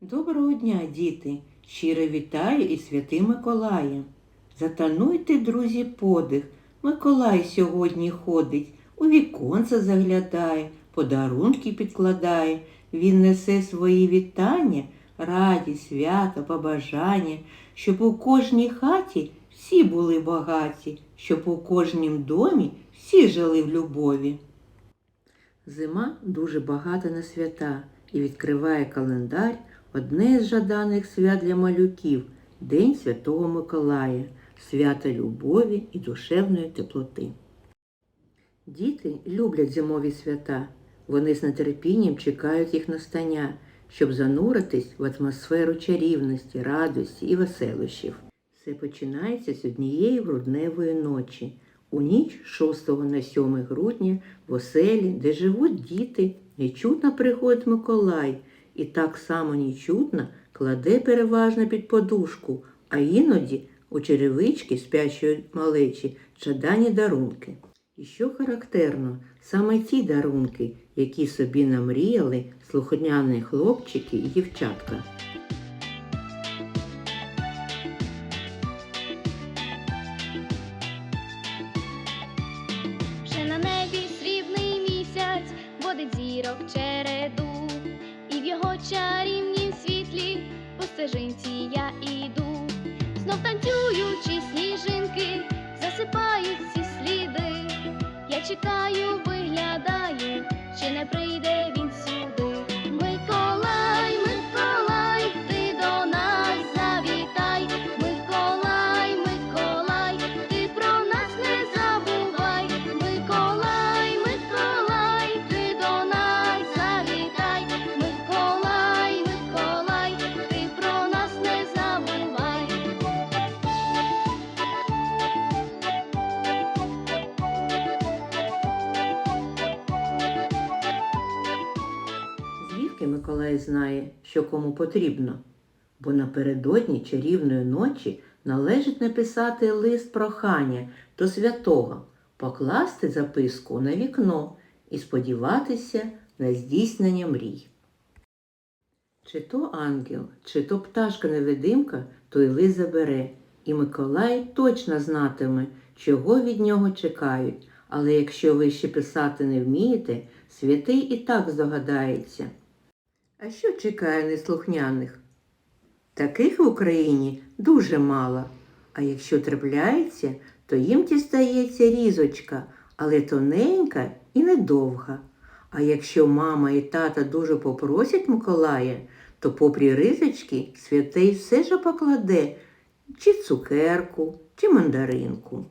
Доброго дня, діти! Щиро вітаю і святим Миколаєм. Затануйте, друзі, подих. Миколай сьогодні ходить, у віконце заглядає, подарунки підкладає. Він несе свої вітання, радість, свято, побажання, щоб у кожній хаті всі були багаті, щоб у кожнім домі всі жили в любові. Зима дуже багата на свята і відкриває календар одне з жаданих свят для малюків День Святого Миколая, свята любові і душевної теплоти. Діти люблять зимові свята. Вони з нетерпінням чекають їх настання, щоб зануритись в атмосферу чарівності, радості і веселощів. Все починається з однієї грудневої ночі. У ніч 6 на 7 грудня в оселі, де живуть діти, нечутно приходить Миколай і так само нічутно кладе переважно під подушку, а іноді у черевички спящої малечі чадані дарунки. І що характерно, саме ті дарунки, які собі намріяли слухняні хлопчики і дівчатка. Миколай знає, що кому потрібно? Бо напередодні чарівної ночі належить написати лист прохання до святого, покласти записку на вікно і сподіватися на здійснення мрій. Чи то ангел, чи то пташка-невидимка той лист забере, і Миколай точно знатиме, чого від нього чекають. Але якщо ви ще писати не вмієте, святий і так здогадається. А що чекає неслухняних? Таких в Україні дуже мало, а якщо трапляється, то їм дістається різочка, але тоненька і недовга. А якщо мама і тата дуже попросять Миколая, то попри ризочки святий все ж покладе чи цукерку, чи мандаринку.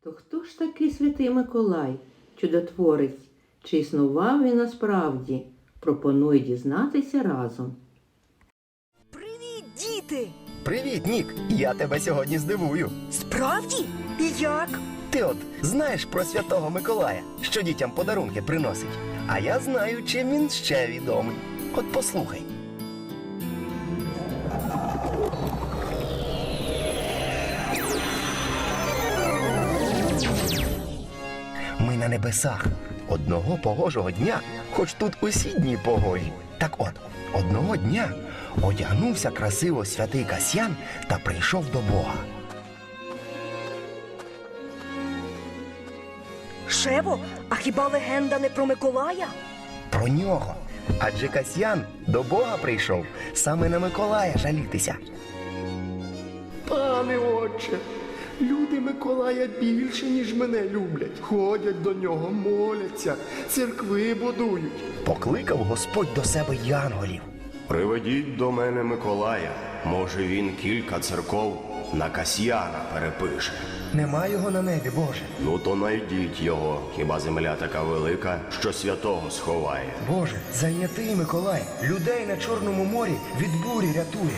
То хто ж такий святий Миколай, чудотворець? Чи існував він насправді? Пропоную дізнатися разом. Привіт, діти! Привіт, Нік! Я тебе сьогодні здивую. Справді? І як? Ти от знаєш про святого Миколая, що дітям подарунки приносить. А я знаю, чим він ще відомий. От послухай. Ми на небесах. Одного погожого дня, хоч тут усі дні погожі. Так от, одного дня одягнувся красиво святий Касьян та прийшов до Бога. Шево, а хіба легенда не про Миколая? про нього. Адже Касьян до Бога прийшов саме на Миколая жалітися. Пане отче, люди Миколая більше, ніж мене люблять. Ходять до нього, моляться, церкви будують. Покликав Господь до себе янголів. Приведіть до мене Миколая. Може, він кілька церков на Касьяна перепише. Нема його на небі, Боже. Ну то найдіть його. Хіба земля така велика, що святого сховає? Боже, зайнятий Миколай, людей на Чорному морі від бурі рятує.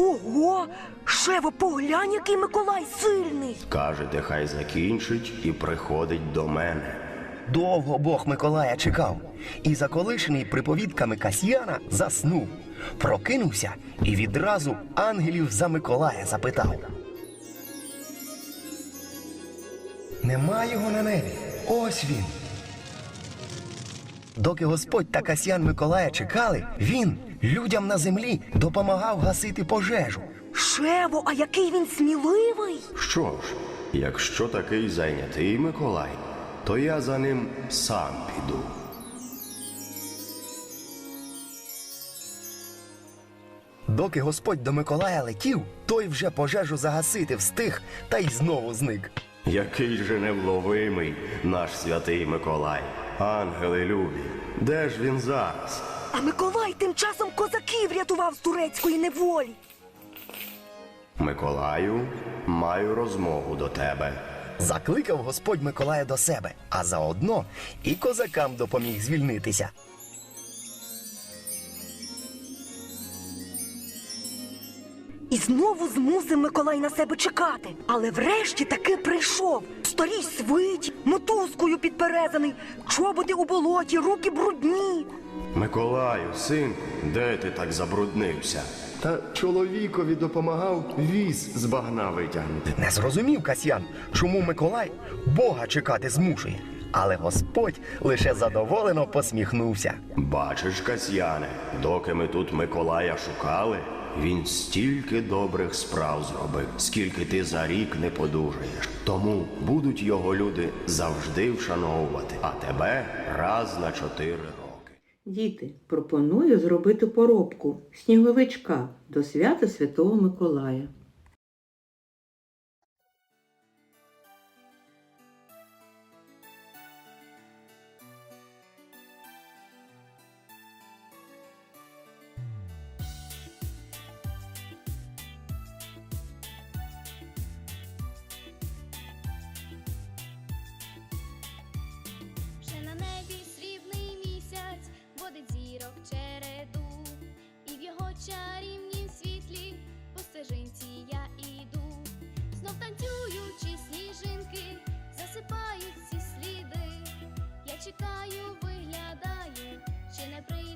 Ого! Шево, поглянь, який Миколай сильний! Кажете, хай закінчить і приходить до мене. Довго Бог Миколая чекав, і заколишений приповідками Касьяна заснув. Прокинувся і відразу ангелів за Миколая запитав. Нема його на небі. Ось він. доки Господь та Касьян Миколая чекали, він людям на землі допомагав гасити пожежу. Шево, а який він сміливий! Що ж, якщо такий зайнятий Миколай, то я за ним сам піду. Доки Господь до Миколая летів, той вже пожежу загасити встиг та й знову зник. Який же невловимий наш святий Миколай. Ангели любі, де ж він зараз? А Миколай тим часом козаків рятував з турецької неволі. Миколаю, маю розмову до тебе. Закликав Господь Миколая до себе, а заодно і козакам допоміг звільнитися. І знову змусив Миколай на себе чекати. Але врешті таки прийшов. Старій свиті, мотузкою підперезаний, чоботи у болоті, руки брудні. Миколаю, синку, де ти так забруднився? Та чоловікові допомагав віз з багна витягнути. Не зрозумів Касьян, чому Миколай Бога чекати змушує. Але Господь лише задоволено посміхнувся. Бачиш, Касьяне, доки ми тут Миколая шукали, він стільки добрих справ зробив, скільки ти за рік не подужаєш. Тому будуть його люди завжди вшановувати, а тебе раз на чотири роки. Діти, пропоную зробити поробку сніговичка до свята Святого Миколая. Водить зірок череду, і в його чарівнім світлі по стежинці я іду. Знов танцюючи сніжинки, засипають всі сліди. Я чекаю, виглядаю, чи не прийде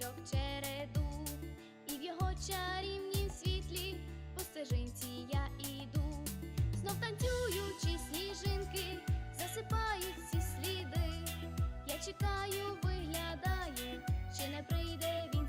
зірок череду, і в його чарівнім світлі по стежинці я іду, знов танцюючи, сніжинки, засипають всі сліди. Я чекаю, виглядаю, чи не прийде він.